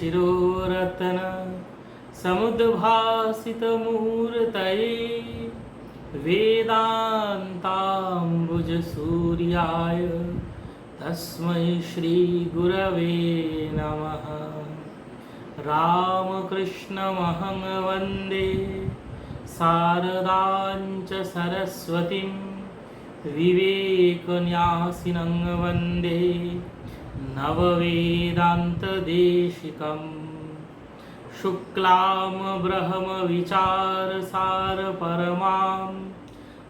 श्रुतिशिरोरतन समुद्भासितमूर्तये वेदान्ताम्बुजसूर्याय तस्मै श्रीगुरवे नमः। रामकृष्णमहं वन्दे शारदाञ्च सरस्वतीं विवेकन्यासिनं वन्दे नववेदान्तदेशिकम्। शुक्लां ब्रह्मविचारसारपरमाम्।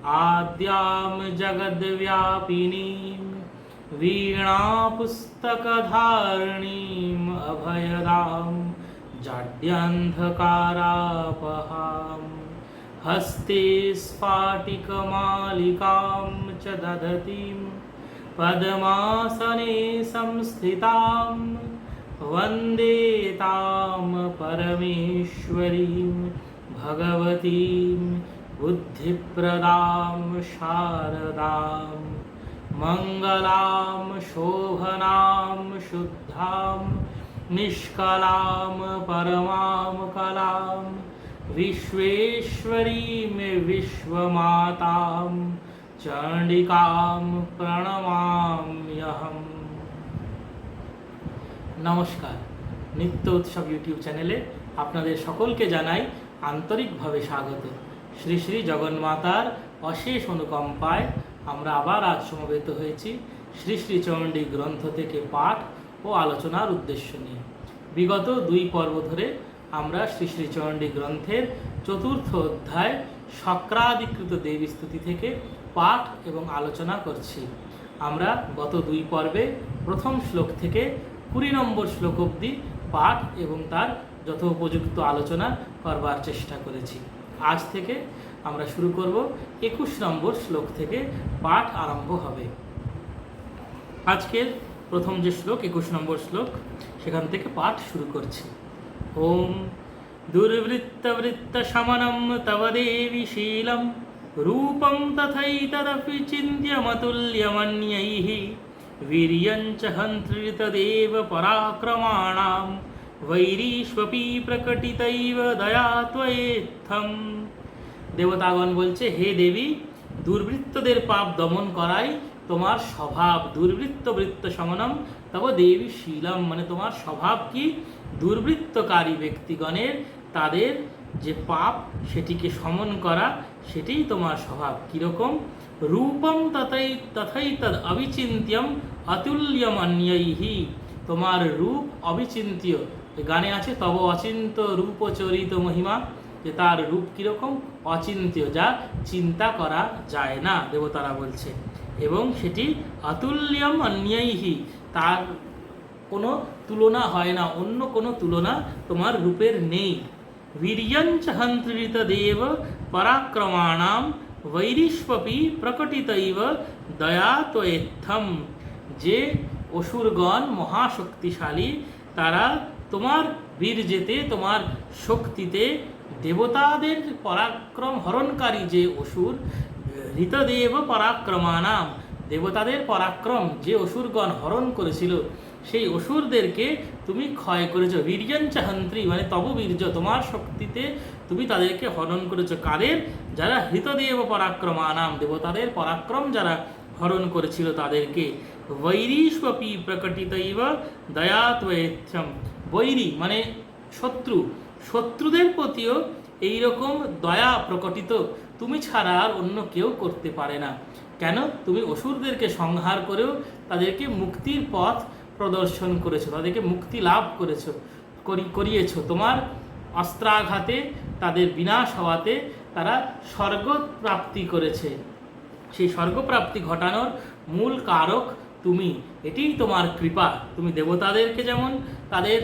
आद्यां जगद्व्यापिनीं वीणापुस्तकधारिणीम् अभयदां जाड्यान्धकारापहाम्। हस्ते स्फाटिकमालिकां च दधतीं पद्मासने संस्थितां वन्दे तां परमेश्वरीं भगवतीं बुद्धिप्रदां शारदां मङ्गलां शोभनां शुद्धां निष्कलां परमां कलां विश्वेश्वरीं विश्वमातां চণ্ডিকাম প্রণমাম্যহম নমস্কার নিত্য উৎসব ইউটিউব চ্যানেলে আপনাদের সকলকে জানাই আন্তরিকভাবে স্বাগত। শ্রী শ্রী জগন্মাতার অশেষ অনুকম্পায় আমরা আবার আজ সমবেত হয়েছি শ্রী শ্রী চণ্ডী গ্রন্থ থেকে পাঠ ও আলোচনার উদ্দেশ্য নিয়ে। বিগত দুই পর্ব ধরে আমরা শ্রী শ্রী চণ্ডী গ্রন্থের চতুর্থ অধ্যায় শক্রাধিকৃত দেবী স্তুতি থেকে পাঠ এবং আলোচনা করছি। আমরা গত দুই পর্বে প্রথম শ্লোক থেকে কুড়ি নম্বর শ্লোক অবধি পাঠ এবং তার যথোপযুক্ত আলোচনা করবার চেষ্টা করেছি। আজ থেকে আমরা শুরু করব একুশ নম্বর শ্লোক থেকে পাঠ আরম্ভ হবে। আজকের প্রথম যে শ্লোক, একুশ নম্বর শ্লোক, সেখান থেকে পাঠ শুরু করছি। ওম दुर्वृत्तवृत्तशमनं तव देवि शीलं। रूपं तथैतदपि चिन्त्यमतुल्यमन्यैः। वीर्यञ्च पराक्रमाणां। वैरीष्वपि প্রকটিতৈব দয়া ত্বয়েত্থম দেবতাগণ বলছে, হে দেবী, দুর্বৃত্তদের পাপ দমন করাই তোমার স্বভাব। দুর্বৃত্ত বৃত্ত সমনম তব দেবী শীলম মানে তোমার স্বভাব কি? দুর্বৃত্তকারী ব্যক্তিগণের তাদের যে পাপ, সেটিকে সমন করা, সেটিই তোমার স্বভাব। কীরকম? রূপম তথাই তথাই তদ অবিচিন্ত্যম, অতুল্যম অন্যৈহি। তোমার রূপ অবিচিন্ত্য। গানে আছে, তব অচিন্ত রূপচরিত মহিমা। যে তার রূপ কীরকম? অচিন্ত্য, যা চিন্তা করা যায় না, দেবতারা বলছে। এবং সেটি অতুল্যম অন্যৈহি। তার কোনো তুলনা হয় না, অন্য কোনো তুলনা তোমার রূপের নেই। वीर्यञ्च हन्त्रितदेव पराक्रमाणां वैरिष्वपि প্রকটিতৈব দয়া ত্বয়েত্থম যে অসুরগণ মহাশক্তিশালী তারা তোমার বীর্যেতে তোমার শক্তিতে দেবতাদের পরাক্রম হরণকারী যে অসুর ঋতদেব পরাক্রমানাম দেবতাদের পরাক্রম যে অসুরগণ হরণ করেছিল সেই অসুরদেরকে তুমি ক্ষয় করেছ। বীর্যঞ্চ হন্ত্রী মানে তব বীর্য, তোমার শক্তিতে তুমি তাদেরকে হরণ করেছ। কাদের? যারা হৃতদেব পরাক্রমানাম দেবতাদের পরাক্রম যারা হরণ করেছিল তাদেরকে। বৈরীস্বপি প্রকটিতৈব দয়াত্বেচ্ছম বৈরী মানে শত্রু। শত্রুদের প্রতিও এইরকম দয়া প্রকটিত তুমি ছাড়া আর অন্য কেউ করতে পারে না। কেন? তুমি অসুরদেরকে সংহার করেও তাদেরকে মুক্তির পথ প্রদর্শন করেছ, তাদেরকে মুক্তি লাভ করেছ, করি, করিয়েছো। তোমার অস্ত্রাঘাতে, তাদের বিনাশ হওয়াতে তারা স্বর্গ প্রাপ্তি করেছে। সেই স্বর্গপ্রাপ্তি ঘটানোর মূল কারক তুমি। এটিই তোমার কৃপা। তুমি দেবতাদেরকে যেমন তাদের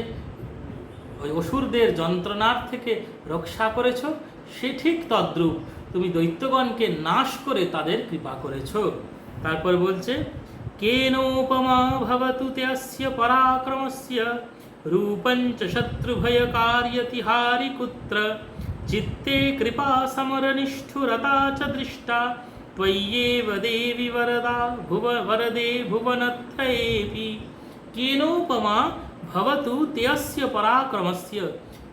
ওই অসুরদের যন্ত্রণার থেকে রক্ষা করেছ, সে ঠিক তদ্রূপ তুমি দৈত্যগণকে নাশ করে তাদের কৃপা করেছ। তারপর বলছে কেনোপমা ভবতু তেস্য পরাক্রমস্য রূপঞ্চ শত্রুভয়কার্যতিহারি কুত্র চিত্তে কৃপা সমরনিষ্ঠুরতা চ দৃষ্টা त्वय्येव देवि वरदा भुव वरदे भुवनत्रयेऽपि केनोपमा ভবতু তেয়স্য পরাক্রমস্য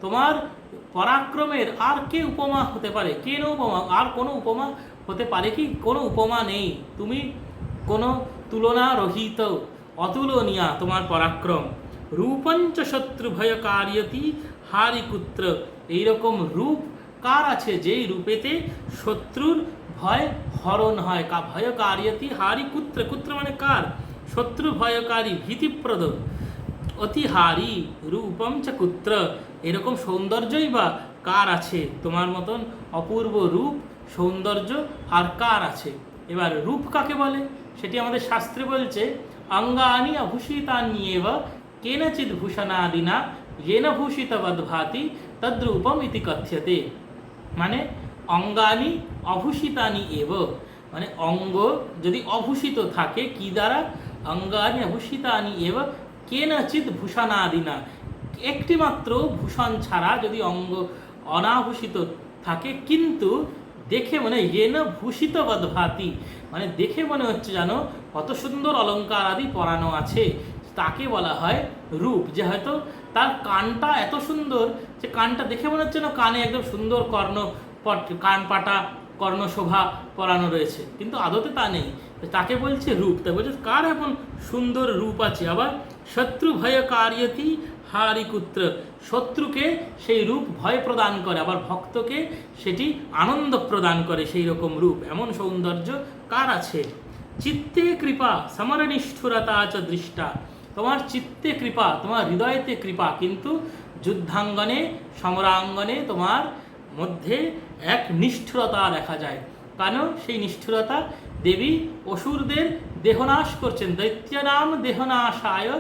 তোমার পরাক্রমের আর কে উপমা হতে পারে কে নো উপমা আর কোনো উপমা হতে পারে কি কোনো উপমা নেই তুমি কোনো তুলনা রহিত অতুলনীয়া তোমার পরাক্রম। রূপঞ্চ শত্রু ভয় কার্যতি হারিকুত্র। এইরকম রূপ কার আছে যেই রূপেতে শত্রুর ভয় হরণ হয়? কা ভয় কার্যতি হারিকুত্র। কুত্র মানে কার? শত্রু ভয়কারী ভীতিপ্রদ। অতিহারি রূপম চ কুত্র। এরকম সৌন্দর্যই বা কার আছে? তোমার মতন অপূর্ব রূপ, সৌন্দর্য আর কার আছে? এবার রূপ কাকে বলে? সেটি আমাদের শাস্ত্রে বলছে, অঙ্গানি অভূষিতান্যেব কেনচিৎ ভূষণাদিনা येन ভূষিতবদ ভাতি তদ্রূপম ইতি কথ্যতে। মানে অঙ্গানি অভূষিতানি এব। মানে অঙ্গ যদি অভূষিত থাকে, কি দ্বারা? অঙ্গানি অভূষিতানি এব কেনচিৎ ভূষণাদিনা। একটিমাত্র ভূষণ ছাড়া যদি অঙ্গ অনাভূষিত থাকে, কিন্তু দেখে মনে ইয়েন ভূষিত বদভাতি মানে দেখে মনে হচ্ছে যেন কত সুন্দর অলঙ্কার আদি পরানো আছে। তাকে বলা হয় রূপ, যে হয়তো তার কানটা এত সুন্দর যে কানটা দেখে মনে হচ্ছে না কানে একদম সুন্দর কর্ণ কান পাটা কর্ণশোভা পরানো রয়েছে। কিন্তু আদতে তা নেই। তাকে বলছে রূপ। তাই বলছে, কার এমন সুন্দর রূপ আছে? আবার শত্রু ভয় কার্যতি হারিকুত্র শত্রুকে সেই রূপ ভয় প্রদান করে, আবার ভক্তকে সেটি আনন্দ প্রদান করে সেই রকম রূপ। এমন সৌন্দর্য কার আছে। চিত্তে কৃপা, সমরনিষ্ঠুরতা চ দৃষ্টা। তোমার চিত্তে কৃপা, তোমার হৃদয়তে কৃপা, কিন্তু যুদ্ধাঙ্গনে, সমরাঙ্গনে তোমার মধ্যে এক নিষ্ঠুরতা দেখা যায়। কেন? সেই নিষ্ঠুরতা দেবী অসুরদের দেহনাশ করছেন। দৈত্যনাম দেহনাশায়,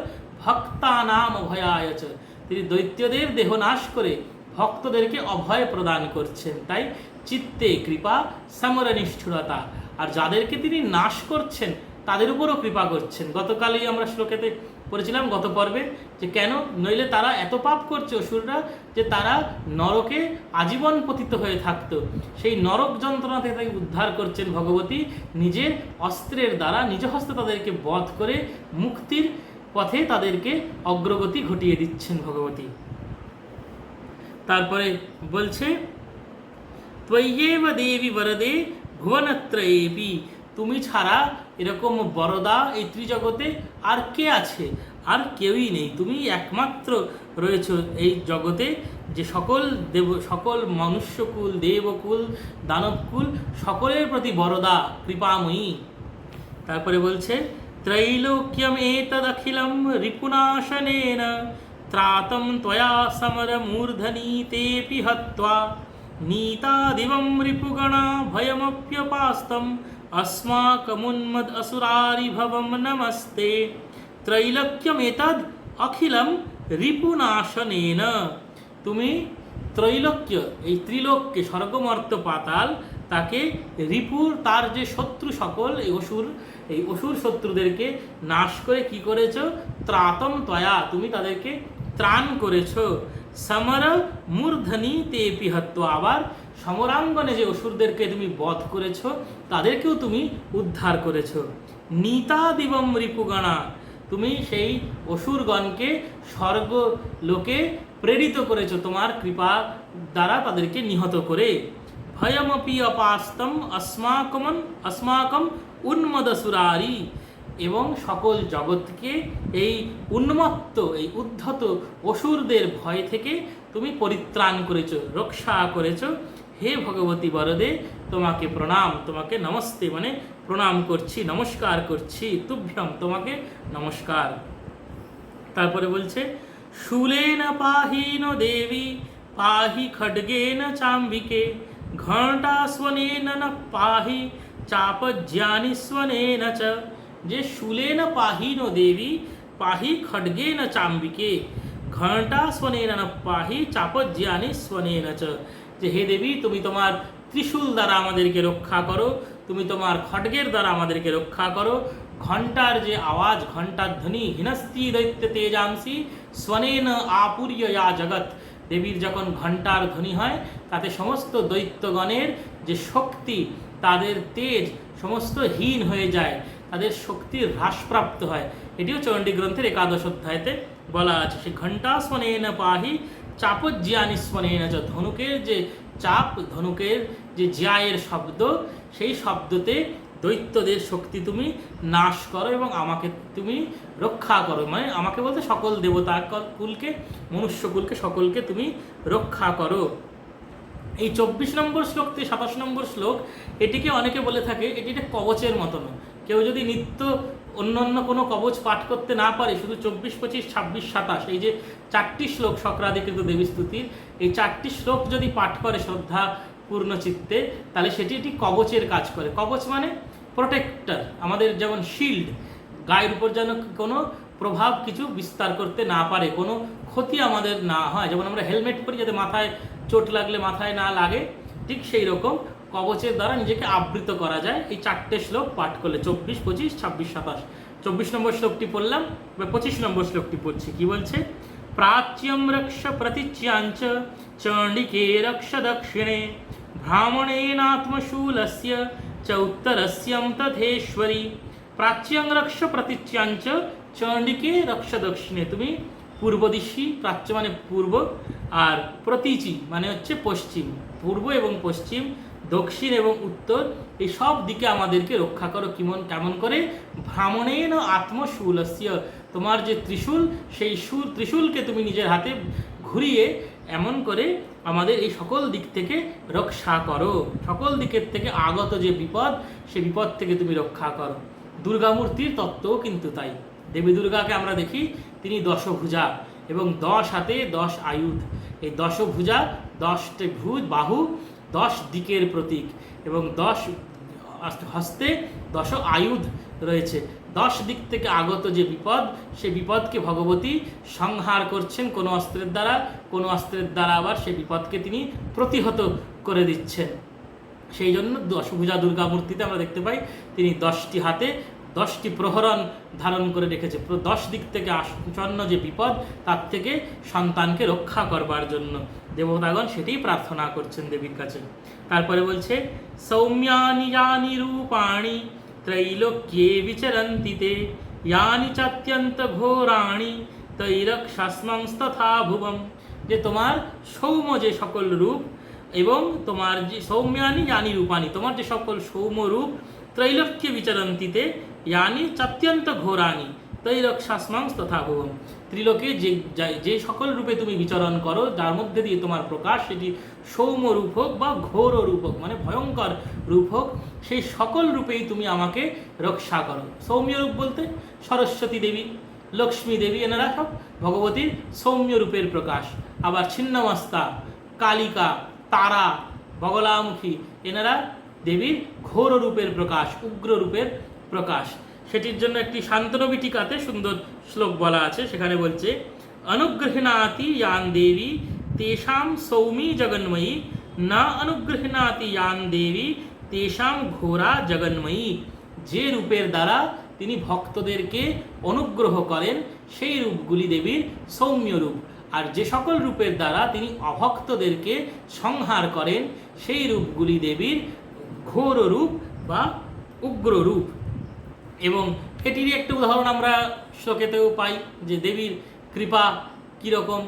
ভক্তানাম অভয়ায় চ। তিনি দৈত্যদের দেহনাশ করে ভক্তদেরকে অভয় প্রদান করছেন। তাই চিত্তে কৃপা সমর নিষ্ঠুরতা আর যাদেরকে তিনি নাশ করছেন, তাদের উপরও কৃপা করছেন। গতকালই আমরা শ্লোকেতে পড়েছিলাম গত পর্বে যে কেন নইলে তারা এত পাপ করছে অসুররা যে তারা নরকে আজীবন পতিত হয়ে থাকতো। সেই নরক যন্ত্রণা থেকে তাকে উদ্ধার করছেন ভগবতী নিজের অস্ত্রের দ্বারা, নিজ হস্তে তাদেরকে বধ করে মুক্তির পথে তাদেরকে অগ্রগতি ঘটিয়ে দিচ্ছেন ভগবতী। তারপরে বলছে, ত্বয়্যেব দেবী বরদে ভুবনত্রয়েবি তুমি ছাড়া এরকম বরদা এই ত্রিজগতে আর কে আছে? আর কেউই নেই। তুমি একমাত্র রয়েছ এই জগতে। যে সকল দেব, সকল মনুষ্যকুল, দেবকুল, দানবকুল, সকলের প্রতি বরদা, কৃপাময়ী। তারপরে বলছে, ত্রৈলোক্যম এতদখিলম রিপুনাশনেন। ত্রাতম ত্বয়া সমর তেপি হত্বা। নীতাদিবম রিপুগণা ভয়মপ্যপাস্তম अस्माकमुन्मद असुरारि भवम नमस्ते ত্রৈলোক্যমেতদ অখিলম রিপুনাশনেন তুমি ত্রৈলোক্য এই ত্রিলোককে স্বর্গমর্ত পাতাল তাকে রিপুর তার যে শত্রু সকল এই অসুর এই অসুর শত্রুদেরকে নাশ করে কি করেছ ত্রাতম তয়া তুমি তাদেরকে ত্রাণ করেছ সমর মূর্ধনী তে পিহত্ব আবার সমরাঙ্গনে যে অসুরদেরকে তুমি বধ করেছ, তাদেরকেও তুমি উদ্ধার করেছ। নিতা দিবম রিপুগণা, তুমি সেই অসুরগণকে স্বর্গ লোকে প্রেরিত করেছ, তোমার কৃপা দ্বারা তাদেরকে নিহত করে। ভয়মপি অপাস্তম, অস্মাকমন, অস্মাকম উন্মদসুরারি এবং সকল জগৎকে এই উন্মত্ত, এই উদ্ধত অসুরদের ভয় থেকে তুমি পরিত্রাণ করেছ, রক্ষা করেছ। হে ভগবতী বরদে, তোমাকে প্রণাম, তোমাকে নমস্তে মানে প্রণাম করছি, নমস্কার করছি, তুভ্যম, তোমাকে নমস্কার। তারপরে বলছে, শূলেন পাহীন দেবী, পাহি খডগেন চাম্বিকে ঘণ্টাস্বনেন না পাহি চাপজ্যানিস্বনেন চ। যে শুলে না পাহি ন দেবী, পাহি খডগে না চাম্বিকে। ঘণ্টা স্বনে না পাহি চাপজ্যানি স্বনে না চ। যে হে দেবী, তুমি তোমার ত্রিশূল দ্বারা আমাদেরকে রক্ষা করো, তুমি তোমার খডগের দ্বারা আমাদেরকে রক্ষা করো। ঘণ্টার যে আওয়াজ, ঘণ্টার ধ্বনি হিনস্তি দৈত্য তেজাংশী স্বনেন আপুরীয় যা জগৎ। দেবীর যখন ঘণ্টার ধ্বনি হয়, তাতে সমস্ত দৈত্যগণের যে শক্তি, তাদের তেজ সমস্ত হীন হয়ে যায়। তাদের শক্তির হ্রাসপ্রাপ্ত হয়। এটিও চণ্ডী গ্রন্থের একাদশ অধ্যায়তে বলা আছে। সে ঘণ্টা স্মনেন পাহি চাপজ্যানি স্মনেন চ ধনুকের যে চাপ, ধনুকের যে জিয়ায়ের শব্দ, সেই শব্দতে দৈত্যদের শক্তি তুমি নাশ করো এবং আমাকে তুমি রক্ষা করো। মানে আমাকে বলতে সকল দেবতা কুলকে মনুষ্যকুলকে সকলকে তুমি রক্ষা করো। এই চব্বিশ নম্বর শ্লোক থেকে সাতাশ নম্বর শ্লোক, এটিকে অনেকে বলে থাকে, এটি একটা কবচের মতন। কেউ যদি নিত্য অন্য অন্য কোনো কবচ পাঠ করতে না পারে, শুধু চব্বিশ, পঁচিশ, ছাব্বিশ, সাতাশ, এই যে চারটি শ্লোক সক্রাধিকৃত দেবী স্তুতির, এই চারটি শ্লোক যদি পাঠ করে শ্রদ্ধা পূর্ণ চিত্তে, তাহলে সেটি একটি কবচের কাজ করে। কবচ মানে প্রোটেক্টর আমাদের যেমন শিল্ড গায়ের উপর যেন কোনো প্রভাব কিছু বিস্তার করতে না পারে, কোনো ক্ষতি আমাদের না হয়। যেমন আমরা হেলমেট পরি, যাতে মাথায় চোট লাগলে মাথায় না লাগে, ঠিক সেই রকম কবচের দ্বারা নিজেকে আবৃত করা যায়। এই চারটে শ্লোক পাঠ করলে চব্বিশ, পঁচিশ, ছাব্বিশ, সাতাশ। চব্বিশ নম্বর শ্লোকটি পড়লাম, এবার পঁচিশ নম্বর শ্লোকটি পড়ছি। কি বলছে? প্রাচ্যম রক্ষ প্রতিচ্যাঞ্চ চণ্ডিকে রক্ষ দক্ষিণে, ভ্রামণেনাত্মশূলস্য চ উত্তরস্যম তথেশ্বরী। প্রাচ্যং রক্ষ প্রতিচ্যাঞ্চ চণ্ডিকে রক্ষ দক্ষিণে। তুমি পূর্ব দিশি প্রাচ্য মানে পূর্ব, আর প্রতীচি মানে হচ্ছে পশ্চিম। পূর্ব এবং পশ্চিম দক্ষিণ এবং উত্তর, এই সব দিকে আমাদেরকে রক্ষা করো, কেমন কেমন করে? ভ্রামণেন আত্মশূলস্য। তোমার যে ত্রিশূল, সেই সুর ত্রিশূলকে তুমি নিজের হাতে ঘুরিয়ে এমন করে আমাদের এই সকল দিক থেকে রক্ষা করো। সকল দিকের থেকে আগত যে বিপদ, সে বিপদ থেকে তুমি রক্ষা করো। দুর্গামূর্তির তত্ত্বও কিন্তু তাই। দেবী দুর্গাকে আমরা দেখি, তিনি দশভুজা এবং দশ হাতে দশ আয়ুধ। এই দশভুজা, দশটি ভুজ বাহু দশ দিকের প্রতীক এবং দশ হস্তে দশ আয়ুধ রয়েছে। দশ দিক থেকে আগত যে বিপদ, সে বিপদকে ভগবতী সংহার করছেন কোনো অস্ত্রের দ্বারা, কোনো অস্ত্রের দ্বারা আবার সে বিপদকে তিনি প্রতিহত করে দিচ্ছেন। সেই জন্য দশভুজা দুর্গা মূর্তিতে আমরা দেখতে পাই, তিনি দশটি হাতে দশটি প্রহরণ ধারণ করে রেখেছে। দশ দিক থেকে আসন্ন যে বিপদ, তার থেকে সন্তানকে রক্ষা করবার জন্য। দেবতাগণ সেটি প্রার্থনা করছেন দেবীর কাছে। তারপরে বলছে, সৌম্যানি যানি রূপাণি, ত্রৈলোক্যে বিচরন্তি তে, ইয়ানি চাত্যন্ত ঘোরাণি তৈরক্ষাস্মংস্তথা ভুবম যে তোমার সৌম্য যে সকল রূপ এবং তোমার যে সৌম্যানি ইয়ানি রূপানি তোমার যে সকল সৌম্য রূপ ত্রৈলোক্যে বিচরন্তিতে ইয়ানি চাত্যন্ত ঘোরানি তৈরক্ষাস্মাংস তথা ভুবম ত্রিলোকে যে যে সকল রূপে তুমি বিচরণ করো, যার মধ্যে দিয়ে তোমার প্রকাশ, সেটি সৌম্য রূপ হোক বা ঘোর রূপ হোক মানে ভয়ঙ্কর রূপ হোক, সেই সকল রূপেই তুমি আমাকে রক্ষা করো। সৌম্য রূপ বলতে সরস্বতী দেবী, লক্ষ্মী দেবী এনারা সব ভগবতীর সৌম্য রূপের প্রকাশ। আবার ছিন্নমস্তা, কালিকা, তারা, বগলামুখী, এনারা দেবীর ঘোর রূপের প্রকাশ উগ্র রূপের প্রকাশ। সেটির জন্য একটি শান্তনবী টিকাতে সুন্দর শ্লোক বলা আছে। সেখানে বলছে অনুগৃহণাতি ইয়ান দেবী, তেষাম সৌমি জগন্ময়ী। না অনুগৃহণাতি ইয়ান দেবী, তেষাম ঘোরা জগন্ময়ী। যে রূপের দ্বারা তিনি ভক্তদেরকে অনুগ্রহ করেন, সেই রূপগুলি দেবীর সৌম্য রূপ। আর যে সকল রূপের দ্বারা তিনি অভক্তদেরকে সংহার করেন, সেই রূপগুলি দেবীর ঘোর রূপ বা উগ্র রূপ এবং এটিরই একটি উদাহরণ আমরা শ্লোকেতেও পাই যে দেবীর কৃপা কীরকম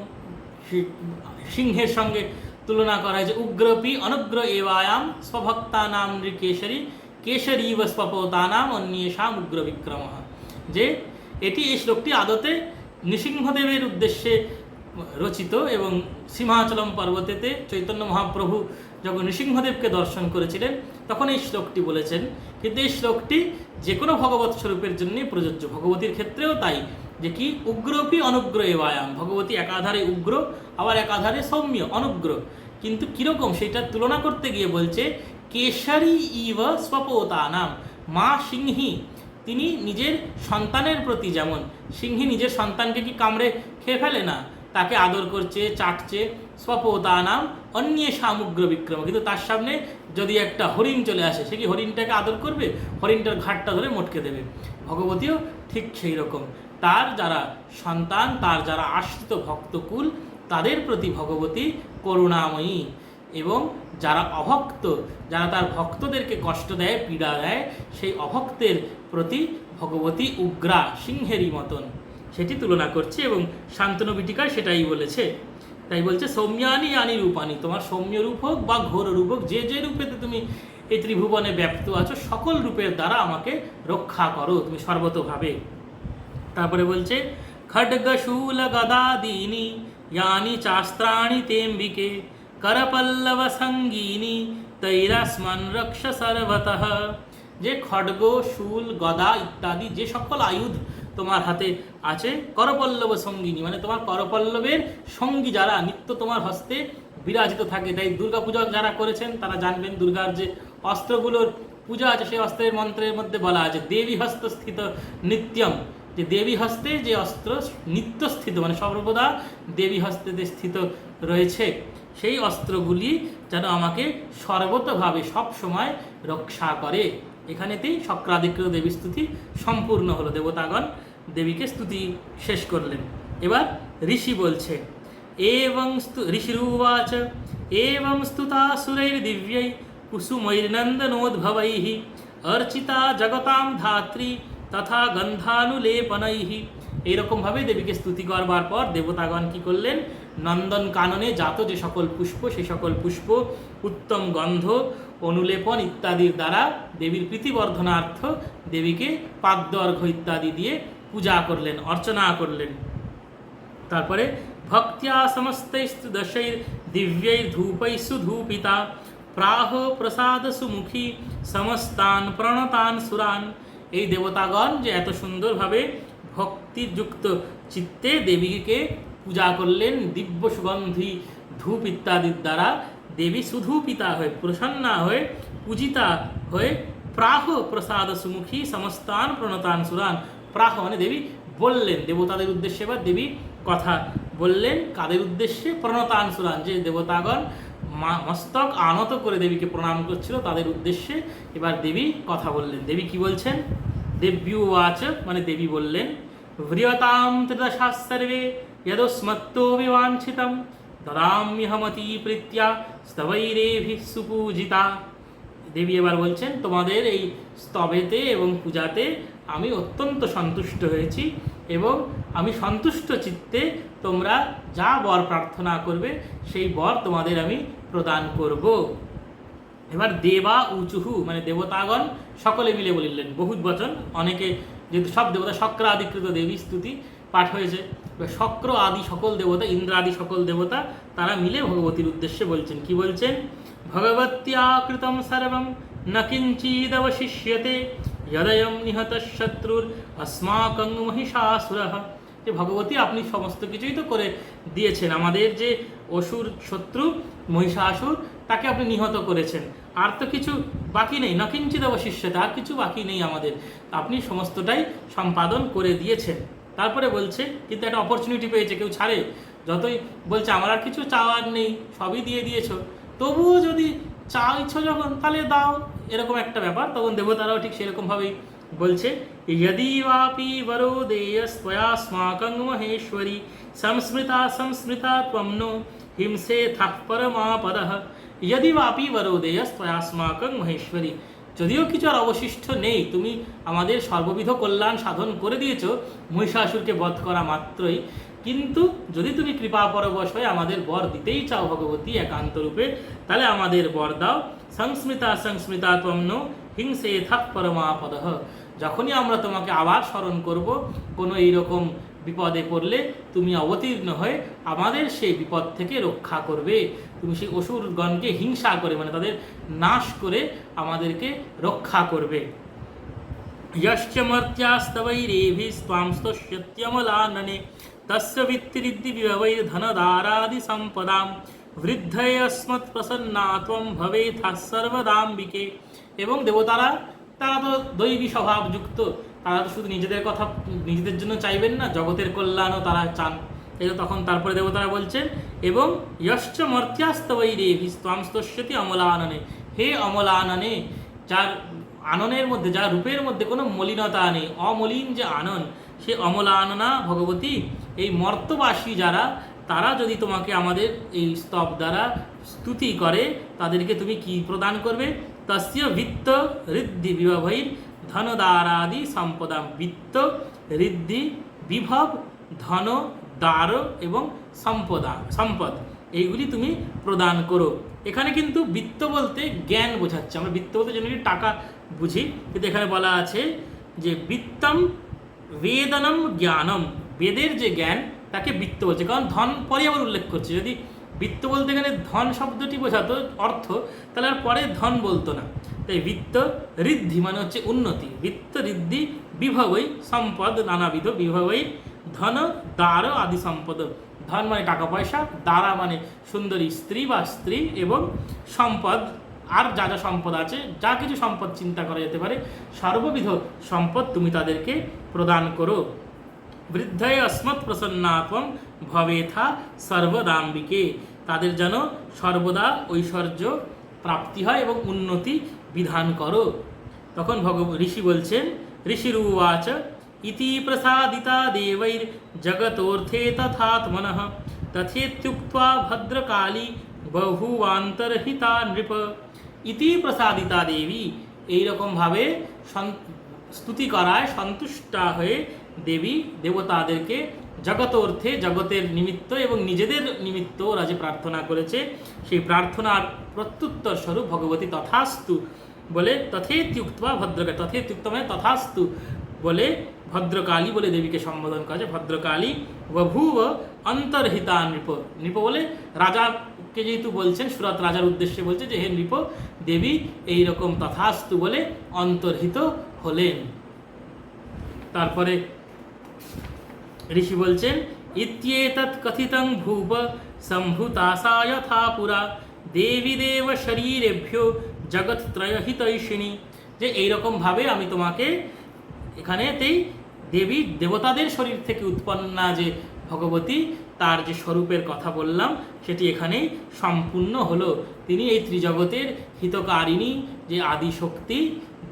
সিংহের সঙ্গে তুলনা করা হয়েছে। উগ্রপি অনুগ্র এবায়াম স্বভক্তানাম নৃকেশরী কেশরীব স্বপতানাম অন্যেষাম উগ্র বিক্রম যে এটি এই শ্লোকটি আদতে নৃসিংহদেবের উদ্দেশ্যে রচিত এবং সিংহাচলম পর্বতেতে চৈতন্য মহাপ্রভু যখন নৃসিংহদেবকে দর্শন করেছিলেন তখন এই শ্লোকটি বলেছেন, কিন্তু এই শ্লোকটি যে কোনো ভগবত স্বরূপের জন্যই প্রযোজ্য। ভগবতীর ক্ষেত্রেও তাই, যে কি উগ্রপি অনুগ্র এবায়াম ভগবতী একাধারে উগ্র, আবার একাধারে সৌম্য অনুগ্র কিন্তু কীরকম সেটা তুলনা করতে গিয়ে বলছে, কেশরী ইব স্বপোতানাম। মা সিংহী, তিনি নিজের সন্তানের প্রতি যেমন। সিংহী নিজের সন্তানকে কি কামড়ে খেয়ে ফেলে না? তাকে আদর করছে, চাটছে স্বপোতা নাম অন্য সামুগ্র বিক্রম। কিন্তু তার সামনে যদি একটা হরিণ চলে আসে, সে কি হরিণটাকে আদর করবে? হরিণটার ঘাটটা ধরে মটকে দেবে। ভগবতীও ঠিক সেই রকম। তার যারা সন্তান, তার যারা আশ্রিত ভক্তকুল, তাদের প্রতি ভগবতী করুণাময়ী এবং যারা অভক্ত, যারা তার ভক্তদেরকে কষ্ট দেয়, পীড়া দেয়, সেই অভক্তের প্রতি ভগবতী উগ্রা সিংহেরই মতন। সেটি তুলনা করছে এবং শান্তনু বিটিকায় সেটাই বলেছে। তাই বলছে সৌম্যানি আনি রূপানি। তোমার সৌম্য রূপ হোক বা ঘোর রূপ হোক, যে যে রূপেতে তুমি এই ত্রিভুবনে ব্যপ্ত আছো, সকল রূপের দ্বারা আমাকে রক্ষা করো, তুমি সর্বতভাবে। তারপরে বলছে, খডগ শূল গদাদীনি ইয়ানি চাস্ত্রাণি তেম্বিকে, করপল্লব সঙ্গীনি তৈরাস্মন রক্ষ সর্বতঃ। যে খডগ, শূল, গদা ইত্যাদি, যে সকল আয়ুধ তোমার হাতে আছে করপল্লব সঙ্গিনী। মানে তোমার করপল্লবের সঙ্গী যারা, নিত্য তোমার হস্তে বিরাজিত থাকে। তাই দুর্গা পূজা যারা করেছেন, তারা জানবেন দুর্গার যে অস্ত্রগুলোর পূজা আছে, সেই অস্ত্রের মন্ত্রের মধ্যে বলা আছে দেবী হস্ত স্থিত নিত্যম। যে দেবী হস্তে যে অস্ত্র নিত্য স্থিত মানে সর্বদা দেবী হস্তে স্থিত রয়েছে, সেই অস্ত্রগুলি যেন আমাকে সর্বতভাবে সব সময় রক্ষা করে। এখানেতেই শক্রাধিকৃত দেবী স্তুতি সম্পূর্ণ হলো। দেবতাগণ দেবীকে স্তুতি শেষ করলেন। এবার ঋষি বলছে, এবং ঋষিরুবাচ এবং স্তুতা সুরৈর্দিব্যৈ কুসুমৈর্নন্দনোদ্ভবৈः, অর্চিতা জগতাম ধাত্রী তথা গন্ধানুলেপনৈ। এইরকমভাবে দেবীকে স্তুতি করবার পর দেবতাগণ কি করলেন? নন্দন কাননে জাত যে সকল পুষ্প, সে সকল পুষ্প, উত্তম গন্ধ, অনুলেপন ইত্যাদির দ্বারা দেবীর প্রীতিবর্ধনার্থ দেবীকে পাদ্য ইত্যাদি দিয়ে পূজা করলেন, অর্চনা করলেন। তারপরে, ভক্তিয়া সমস্তৈস্তু দশৈর দিব্যৈর ধূপৈসু ধূপিতা, প্রাহ প্রসাদ সুমুখী সমস্তান প্রণতান সুরান। এই দেবতাগণ যে এত সুন্দরভাবে ভক্তিযুক্ত চিত্তে দেবীকে পূজা করলেন দিব্য সুগন্ধি, ধূপ ইত্যাদির দ্বারা। দেবী শুধু পিতা হয়ে, প্রসন্না হয়ে, পূজিতা হয়ে প্রাহ প্রসাদ সুমুখী সমস্তান প্রণতান সুরান। প্রাহ মানে দেবী বললেন, দেবতাদের উদ্দেশ্যে বা দেবী কথা বললেন, কাদের উদ্দেশ্যে? প্রণতান সুরান। যে দেবতাগণ মস্তক আনত করে দেবীকে প্রণাম করছিল, তাদের উদ্দেশ্যে এবার দেবী কথা বললেন। দেবী কি বলছেন? দেব্যুবাচ মানে দেবী বললেন ভ্রিয়তাম ত্রিদশা সর্বে যদস্মত্তো বিবাঞ্ছিতম দদাম্যহমতি প্রীত্যা স্তবৈরেভি সুপূজিতা দেবী এবার বলছেন, তোমাদের এই স্তবেতে এবং পূজাতে আমি অত্যন্ত সন্তুষ্ট হয়েছি এবং আমি সন্তুষ্ট চিত্তে তোমরা যা বর প্রার্থনা করবে, সেই বর তোমাদের আমি প্রদান করব। এবার দেবা উচুহু মানে দেবতাগণ, সকলে মিলে বলিলেন, বহুত বচন, অনেকে যেহেতু সব দেবতা শক্র আদিকৃত দেবী, স্তুতি পাঠ হয়েছে। শক্র আদি সকল দেবতা, ইন্দ্র আদি সকল দেবতা, তারা মিলে ভগবতীর উদ্দেশ্যে বলছেন। কি বলছেন? ভগবতী ভগবত্যাকৃতম সর্বম, ন কিঞ্চিদবশিষ্যতে হৃদয়ম নিহত শত্রুর অস্মাকং মহিষাসুর যে ভগবতী আপনি সমস্ত কিছুই তো করে দিয়েছেন। আমাদের যে অসুর শত্রু, মহিষাসুর, তাকে আপনি নিহত করেছেন। আর তো কিছু বাকি নেই। না নকিঞ্চিত অবশিষ্যতে আর কিছু বাকি নেই আমাদের। আপনি সমস্তটাই সম্পাদন করে দিয়েছেন। তারপরে বলছে, কিন্তু একটা অপরচুনিটি পেয়েছে, কেউ ছাড়ে। যতই বলছে, আমার আর কিছু চাওয়ার নেই, সবই দিয়ে দিয়েছ। তবুও যদি চাইছো যখন, তাহলে দাও। এরকম একটা ব্যাপার। তখন দেবতারাও ঠিক সেরকমভাবেই বলছে যদি বাপি বরো স্মাকং মহেশ্বরী সংস্মৃতা সংস্মৃতা ত্বমনো হিংসে থাক পরমাপদ যদি বাপি বরো দেয়স্মাকং মহেশ্বরী যদিও কিছু আর অবশিষ্ট নেই, তুমি আমাদের সর্ববিধ কল্যাণ সাধন করে দিয়েছ, মহিষাসুরকে বধ করা মাত্রই। কিন্তু যদি তুমি কৃপা পরবশ হয়ে আমাদের বর দিতেই চাও ভগবতী একান্ত রূপে, তাহলে আমাদের বর দাও, সংস্মৃতা সংস্মৃতা ত্বম্ন হিংসে থাক পরমাপদঃ যখনই আমরা তোমাকে আবার স্মরণ করব, কোনো এইরকম বিপদে পড়লে তুমি অবতীর্ণ হয়ে আমাদের সেই বিপদ থেকে রক্ষা করবে তুমি সেই অসুরগণকে হিংসা করে মানে তাদের নাশ করে আমাদেরকে রক্ষা করবে यश्च मर्त्यास्तवैरेभिस्त्वां स्तुष्यत्यमलानने तस्य वित्तिरिद्धिविभवैर्धनदारादिसम्पदां वृद्धयस्मत्प्रसन्ना त्वं भवेथा सर्वदाम्बिके এবং দেবতারা তারা তো দৈবী স্বভাবযুক্ত তারা তো শুধু নিজেদের কথা, নিজেদের জন্য চাইবেন না, জগতের কল্যাণও তারা চান। এই তখন তারপরে দেবতারা বলছেন, এবং যশ্চ মর্ত্যাস্তবৈ রেভি স্তস্যতি অমলাননে। হে অমলাননে, যার আননের মধ্যে, যার রূপের মধ্যে কোনো মলিনতা নেই, অমলিন যে আনন, সে অমলাননা ভগবতী, এই মর্তবাসী যারা, তারা যদি তোমাকে আমাদের এই স্তব দ্বারা স্তুতি করে, তাদেরকে তুমি কি প্রদান করবে? তস্য বিত্ত ঋদ্ধি বিভবৈর ধনদারাদি সম্পদাম বিত্ত, ঋদ্ধি, বিভব, ধন, দ্বার এবং সম্পদা, সম্পদ। এইগুলি তুমি প্রদান করো। এখানে কিন্তু বৃত্ত বলতে জ্ঞান বোঝাচ্ছে। আমরা বৃত্ত বলতে জেনারেলি টাকা বুঝি। কিন্তু এখানে বলা আছে যে বৃত্তম বেদনম জ্ঞানম। বেদের যে জ্ঞান, তাকে বৃত্ত বলছে। কারণ ধন পরে আবার উল্লেখ করছে। যদি বৃত্ত বলতে গেলে ধন শব্দটি বোঝাতো অর্থ, তাহলে আর পরে ধন বলতো না। তাই বৃত্ত ঋদ্ধি মানে হচ্ছে উন্নতি। বৃত্ত ঋদ্ধি বিভবই সম্পদ, নানাবিধ বিভবই ধন, দ্বার আদি সম্পদ। ধন মানে টাকা পয়সা, দ্বারা মানে সুন্দরী স্ত্রী বা স্ত্রী এবং সম্পদ। আর যা যা সম্পদ আছে, যা কিছু সম্পদ চিন্তা করা যেতে পারে, সর্ববিধ সম্পদ তুমি তাদেরকে প্রদান করো। বৃদ্ধায় অস্মৎ প্রসন্নাপম ভবেথা সর্বদাম্বিকে। তাদের যেন সর্বদা ঐশ্বর্য প্রাপ্তি হয় এবং উন্নতি বিধান করো। তখন ভগব ঋষি বলছেন ঋষিরুবাচ ইতি প্রসাদিতা দেবৈর জগতোর্থে তথাত্মন তথেত্যুক্তা ভদ্রকালী বহুবান্তরহিতা নৃপ। ইতি প্রসাদিতা দেবী এইরকমভাবে স্তুতি করায় সন্তুষ্টা হয়ে দেবী দেবতাদেরকে জগত অর্থে জগতের নিমিত্ত এবং নিজেদের নিমিত্ত ওরা যে প্রার্থনা করেছে। সেই প্রার্থনার প্রত্যুত্তর স্বরূপ ভগবতী তথাস্তু বলে তথেত্যুক্তা ভদ্রকা তথেত্যুক্ত মানে তথাস্তু বলে ভদ্রকালী বলে দেবীকে সম্বোধন করেছে ভদ্রকালী বভুব অন্তর্হিতা নৃপ নৃপ বলে রাজাকে যেহেতু বলছেন সুরত রাজার উদ্দেশ্যে বলছে যে হে নৃপ দেবী এই রকম তথাস্তু বলে অন্তর্হিত হলেন তারপরে ঋষি বলছেন ইত্যেতৎ কথিতং ভূপ সম্ভূতাসা যথা পুরা দেবী দেব শরীরেভ্যো জগৎত্রয় হিতৈষিণী যে এইরকমভাবে আমি তোমাকে এখানেতেই দেবী দেবতাদের শরীর থেকে উৎপন্না যে ভগবতী, তার যে স্বরূপের কথা বললাম, সেটি এখানেই সম্পূর্ণ হলো। তিনি এই ত্রিজগতের হিতকারিণী, যে আদি শক্তি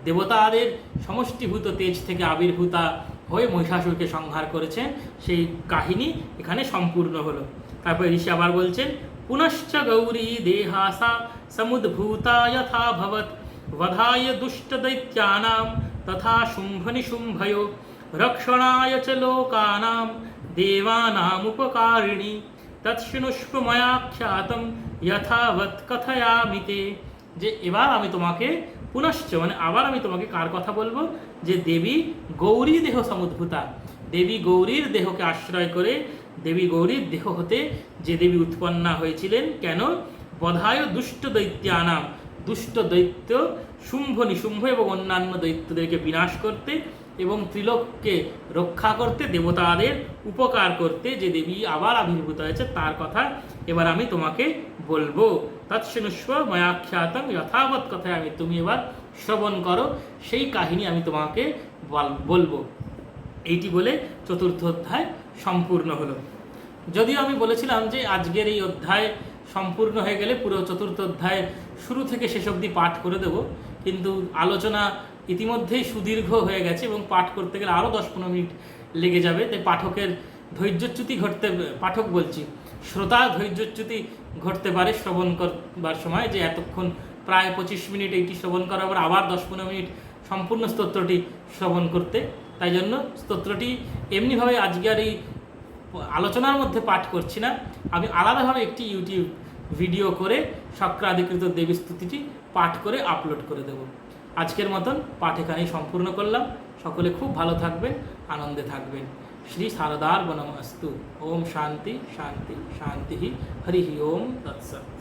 দেবতাদের সমষ্টিভূত তেজ থেকে আবির্ভূতা হয়ে মহিষাসুরকে সংহার করেছেন, সেই কাহিনী এখানে সম্পূর্ণ হলো। তারপরে ঋষি আবার বলছেন পুনশ্চ গৌরী দেহাসা সমুদ্ভূতা যথা ভবত वधाय दुष्टदैत्यानां तथा शुम्भनिशुम्भयो रक्षणाय च लोकानां देवानामुपकारिणी তৎশুনুষ্প ময়া খ্যাতম যথাবৎ কথয়ামি তে যে এবার আমি তোমাকে পুনশ্চ মানে আবার আমি তোমাকে কার কথা বলবো যে দেবী গৌরী দেহ সমুদ্ভূতা দেবী গৌরীর দেহকে আশ্রয় করে দেবী গৌরীর দেহ হতে যে দেবী উৎপন্না হয়েছিলেন, কেন? বধায় দুষ্ট দৈত্যানাম, দুষ্ট দৈত্য, শুম্ভ নিশুম্ভ এবং অন্যান্য দৈত্যদেরকে বিনাশ করতে এবং ত্রিলোককে রক্ষা করতে, দেবতাদের উপকার করতে যে দেবী আবার আবির্ভূত হয়েছে, তার কথা এবার আমি তোমাকে বলব। তৎসনুষ্ব ময়াখ্যাতম যথাবৎ কথায় আমি তুমি এবার শ্রবণ করো, সেই কাহিনী আমি তোমাকে বলব। এইটি বলে চতুর্থ অধ্যায়। সম্পূর্ণ হলো। যদিও আমি বলেছিলাম যে আজকের এই অধ্যায় সম্পূর্ণ হয়ে গেলে পুরো চতুর্থ অধ্যায় শুরু থেকে শেষ অবধি পাঠ করে দেব। কিন্তু আলোচনা ইতিমধ্যেই সুদীর্ঘ হয়ে গেছে এবং পাঠ করতে গেলে আরও দশ পনেরো মিনিট লেগে যাবে। তাই পাঠকের ধৈর্যচ্যুতি ঘটতে, পাঠক বলছি, শ্রোতা ধৈর্যচ্যুতি ঘটতে পারে শ্রবণ করবার সময় যে এতক্ষণ প্রায় পঁচিশ মিনিট এইটি শ্রবণ করার পর আবার দশ পনেরো মিনিট সম্পূর্ণ স্তোত্রটি শ্রবণ করতে তাই জন্য স্তোত্রটি এমনিভাবে আজকের এই আলোচনার মধ্যে পাঠ করছি না। আমি আলাদাভাবে একটি ইউটিউব ভিডিও করে সক্রাধিকৃত দেবী স্তুতিটি পাঠ করে আপলোড করে দেব। আজকের মতন পাঠ এখানেই সম্পূর্ণ করলাম। সকলে খুব ভালো থাকবেন, আনন্দে থাকবেন। শ্রী শারদার বনম অস্তু ওম শান্তি শান্তি শান্তি। হরি ওম তৎসৎ।